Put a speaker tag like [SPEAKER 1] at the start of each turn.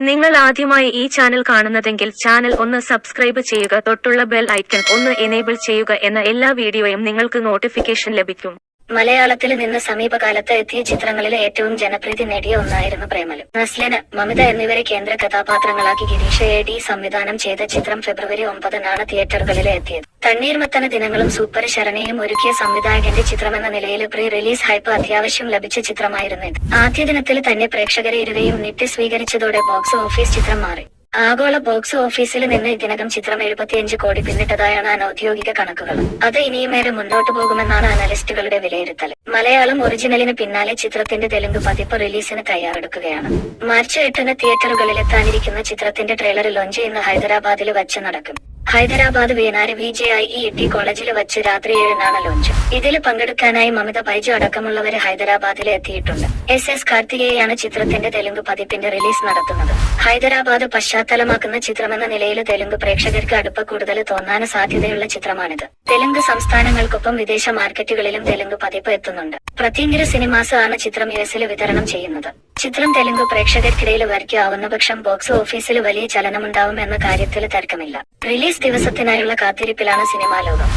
[SPEAKER 1] നിങ്ങൾ ആദ്യമായി ഈ ചാനൽ കാണുന്നതെങ്കിൽ ചാനൽ ഒന്ന് സബ്സ്ക്രൈബ് ചെയ്യുക തൊട്ടുള്ള ബെൽ ഐക്കൺ ഒന്ന് എനേബിൾ ചെയ്യുക എന്ന എല്ലാ വീഡിയോയും നിങ്ങൾക്ക് നോട്ടിഫിക്കേഷൻ ലഭിക്കും.
[SPEAKER 2] മലയാളത്തിൽ നിന്ന് സമീപകാലത്ത് എത്തിയ ചിത്രങ്ങളിൽ ഏറ്റവും ജനപ്രീതി നേടിയ ഒന്നായിരുന്നു പ്രേമലു. നസ്ലിന് മമിത എന്നിവരെ കേന്ദ്ര കഥാപാത്രങ്ങളാക്കി ഗിരീഷ് എ സംവിധാനം ചെയ്ത ചിത്രം ഫെബ്രുവരി ഒമ്പതിനാണ് തിയേറ്ററുകളിൽ എത്തിയത് തണ്ണീർമത്തന ദിനങ്ങളും സൂപ്പർ ശരണയും ഒരുക്കിയ സംവിധായകന്റെ ചിത്രമെന്ന നിലയിൽ പ്രീ റിലീസ് ഹൈപ്പ് അത്യാവശ്യം ലഭിച്ച ചിത്രമായിരുന്നു ഇത്. ആദ്യ ദിനത്തിൽ തന്നെ പ്രേക്ഷകരെ ഇരുവയും നിത്യ സ്വീകരിച്ചതോടെ ബോക്സ് ഓഫീസ് ചിത്രം മാറി. ആഗോള ബോക്സ് ഓഫീസിൽ നിന്ന് ഇതിനകം ചിത്രം എഴുപത്തിയഞ്ച് കോടി പിന്നിട്ടതായാണ് അനൌദ്യോഗിക കണക്കുകൾ. അത് ഇനിയുമേറെ മുന്നോട്ടു പോകുമെന്നാണ് അനലിസ്റ്റുകളുടെ വിലയിരുത്തൽ. മലയാളം ഒറിജിനലിന് പിന്നാലെ ചിത്രത്തിന്റെ തെലുങ്ക് പതിപ്പ് റിലീസിന് തയ്യാറെടുക്കുകയാണ്. മാർച്ച് എട്ടിന് തിയേറ്ററുകളിലെത്താനിരിക്കുന്ന ചിത്രത്തിന്റെ ട്രെയിലർ ലോഞ്ച് ഇന്ന് ഹൈദരാബാദിൽ വച്ച് നടക്കും. Hyderabad വേനാര് V J I E T കോളേജിൽ വച്ച് രാത്രി ഏഴിനാണ് ലോഞ്ച് ഇതിൽ പങ്കെടുക്കാനായി മമിത ബൈജു അടക്കമുള്ളവർ ഹൈദരാബാദിൽ എത്തിയിട്ടുണ്ട്. എസ് എസ് കാർത്തികേയാണ് ചിത്രത്തിന്റെ തെലുങ്ക് പതിപ്പിന്റെ റിലീസ് നടത്തുന്നത്. ഹൈദരാബാദ് പശ്ചാത്തലമാക്കുന്ന ചിത്രമെന്ന നിലയിൽ തെലുങ്ക് പ്രേക്ഷകർക്ക് അടുപ്പ കൂടുതൽ തോന്നാൻ സാധ്യതയുള്ള ചിത്രമാണിത്. തെലുങ്ക് സംസ്ഥാനങ്ങൾക്കൊപ്പം വിദേശ മാർക്കറ്റുകളിലും തെലുങ്ക് പതിപ്പ് എത്തുന്നുണ്ട്. പ്രത്യേക സിനിമാസ് ആണ് ചിത്രം യു എസിൽ വിതരണം ചെയ്യുന്നത്. ചിത്രം തെലുങ്ക് പ്രേക്ഷകർക്കിടയിൽ വരയ്ക്കാവുന്ന പക്ഷം ബോക്സ് ഓഫീസിൽ വലിയ ചലനമുണ്ടാവും എന്ന കാര്യത്തിൽ തർക്കമില്ല. റിലീസ് ദിവസത്തിനായുള്ള കാത്തിരിപ്പിലാണ് സിനിമാ ലോകം.